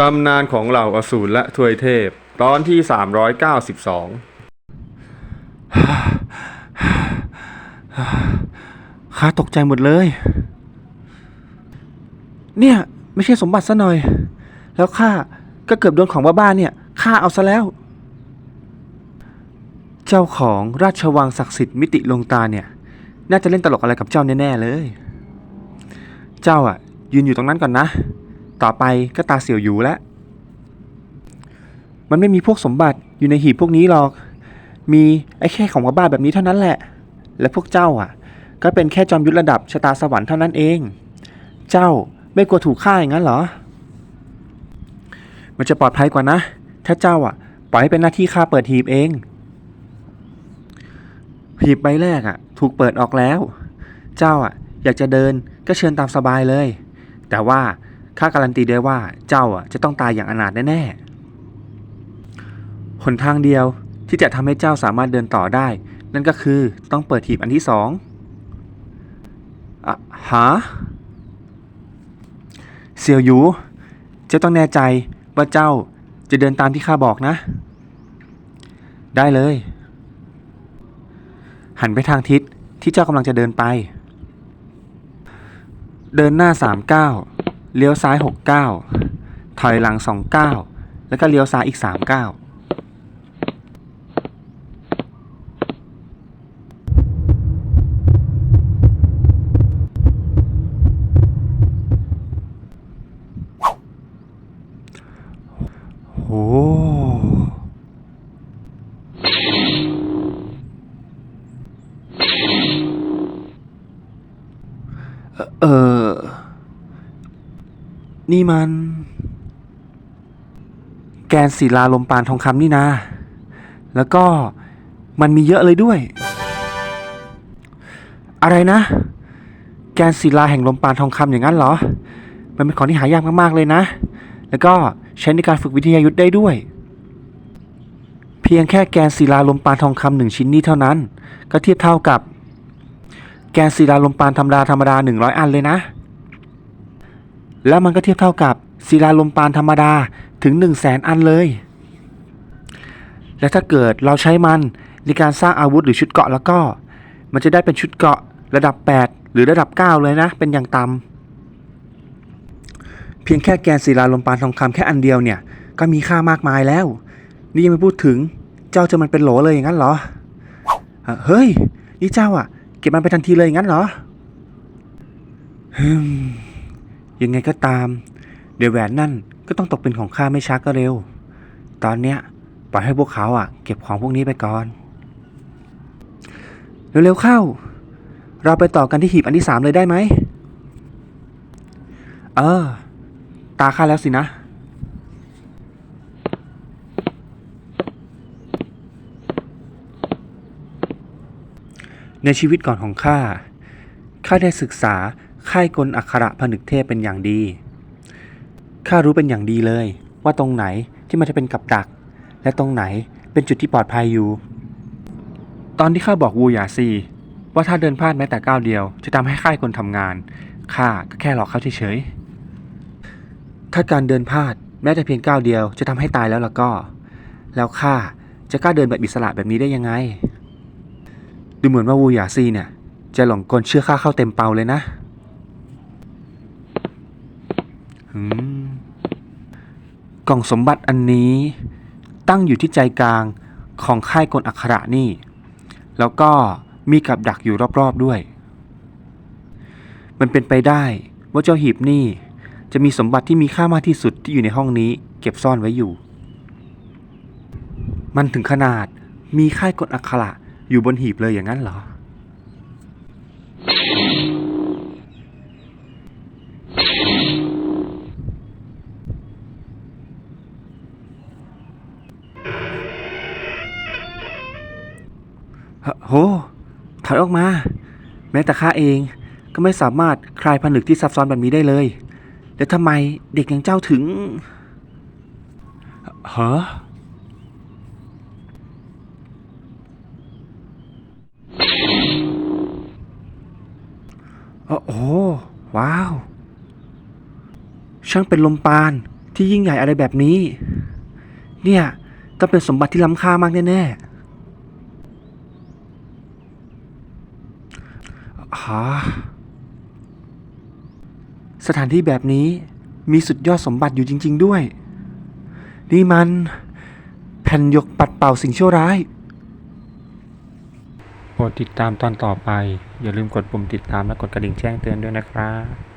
ตำนานของเหล่าอสูรและทวยเทพ ตอนที่ 392 ข้าตกใจหมดเลย เนี่ย ไม่ใช่สมบัติซะหน่อย แล้วข้าก็เกือบโดนของบ้าๆเนี่ยฆ่าเอาซะแล้ว เจ้าของราชวังศักดิ์สิทธิ์มิติลงตาเนี่ย น่าจะเล่นตลกอะไรกับเจ้าแน่ๆเลย เจ้าอะ ยืนอยู่ตรงนั้นก่อนนะ ต่อไปก็ตาเสี่ยวอยู่แล้วมันไม่มีพวกสมบัติอยู่ในหีบพวกนี้หรอก มีไอ้แค่ของบ้าแบบนี้เท่านั้นแหละ และพวกเจ้าอะ ก็เป็นแค่จอมยุทธระดับชะตาสวรรค์เท่านั้นเอง เจ้าไม่กลัวถูกฆ่าอย่างนั้นเหรอ มันจะปลอดภัยกว่านะ ถ้าเจ้าอะ ปล่อยให้เป็นหน้าที่ข้าเปิดหีบเอง หีบใบแรกอะ ถูกเปิดออกแล้ว เจ้าอะ อยากจะเดินก็เชิญตามสบายเลย แต่ว่า ข้าการันตีได้ว่าเจ้าอะจะต้องตายอย่างอนาถแน่ๆหนทางเดียวที่จะทำให้เจ้าสามารถเดินต่อได้ นั่นก็คือต้องเปิดหีบอันที่สองอะฮะเซียวหยูเจ้าต้องแน่ใจว่าเจ้าจะเดินตามที่ข้าบอกนะ ได้เลย หันไปทางทิศที่เจ้ากำลังจะเดินไป เดินหน้าสามเก้า เลี้ยวซ้ายหกเก้าถอยหลังสองเก้าแล้วก็เลี้ยวซ้ายอีกสามเก้าโอ้เอ่อเออ นี่มัน แกนศิลาลมปานทองคำนี่นะ แล้วก็มันมีเยอะเลยด้วย อะไรนะ แกนศิลาแห่งลมปานทองคำอย่างนั้นเหรอ มันเป็นของที่หายากมากๆเลยนะ แล้วก็ใช้ในการฝึกวิทยายุทธ์ได้ด้วย เพียงแค่แกนศิลาลมปานทองคำหนึ่งชิ้นนี้เท่านั้น ก็เทียบเท่ากับ แกนศิลาลมปานธรรมดาธรรมดาหนึ่งร้อยอันเลยนะ แล้วมันก็เทียบเท่ากับศิลาลมปานธรรมดาถึง 1 0 0 0 0แสนอันเลย และถ้าเกิดเราใช้มันในการสร้างอาวุธหรือชุดเกราะแล้วก็ มันจะได้เป็นชุดเกราะระดับ 8 หรือระดับ 9 เลยนะ เป็นอย่างต่ำเพียงแค่แกนศิลาลมปานทองคำแค่อันเดียวเนี่ย ก็มีค่ามากมายแล้ว นี่ยังไม่พูดถึงเจ้าจะมันเป็นโหลเลยอย่างนั้นเหรอ เฮ้ย นี่เจ้าอะ เก็บมันไปทันทีเลยอย่างนั้นเหรอ ยังไงก็ตาม เดี๋ยวแหวนนั่นก็ต้องตกเป็นของข้าไม่ช้าก็เร็ว ตอนเนี้ยปล่อยให้พวกเขาอะ เก็บของพวกนี้ไปก่อน เร็วๆเข้า เราไปต่อกันที่หีบอันที่สามเลยได้ไหม เออ ตาข้าแล้วสินะในชีวิตก่อนของข้า ข้าได้ศึกษา ค่ายกลอักขระผนึกเทพเป็นอย่างดี ข้ารู้เป็นอย่างดีเลย ว่าตรงไหนที่มันจะเป็นกับดัก และตรงไหนเป็นจุดที่ปลอดภัยอยู่ ตอนที่ข้าบอกวูหยาซี ว่าถ้าเดินพลาดแม้แต่ก้าวเดียว จะทำให้ค่ายกลทำงาน ข้าก็แค่หลอกเขาเฉยๆ ถ้าการเดินพลาดแม้แต่เพียงก้าวเดียวจะทำให้ตายแล้วล่ะก็ แล้วข้าจะกล้าเดินแบบอิสระแบบนี้ได้ยังไง ดูเหมือนว่าวูหยาซีเนี่ยจะหลงกลเชื่อข้าเข้าเต็มเปาเลยนะหืม กล่องสมบัติอันนี้ตั้งอยู่ที่ใจกลางของค่ายกลอักขระนี่ แล้วก็มีกับดักอยู่รอบๆด้วย มันเป็นไปได้ว่าเจ้าหีบนี่จะมีสมบัติที่มีค่ามากที่สุดที่อยู่ในห้องนี้ เก็บซ่อนไว้อยู่ มันถึงขนาดมีค่ายกฎอักขระอยู่บนหีบเลยอย่างนั้นเหรอ โห ถอยออกมา แม้แต่ข้าเองก็ไม่สามารถคลายผนึกที่ซับซ้อนแบบนี้ได้เลย แล้วทำไมเด็กอย่างเจ้าถึงฮะโอ้โหว้าว ช่างเป็นลมปานที่ยิ่งใหญ่อะไรแบบนี้ เนี่ยต้องเป็นสมบัติที่ล้ำค่ามากแน่ ๆ ฮะสถานที่แบบนี้มีสุดยอดสมบัติอยู่จริง ๆ ด้วย นี่มัน แผ่นหยกปัดเป่าสิ่งชั่วร้าย โปรดติดตามตอนต่อไป อย่าลืมกดปุ่มติดตามและกดกระดิ่งแจ้งเตือนด้วยนะครับ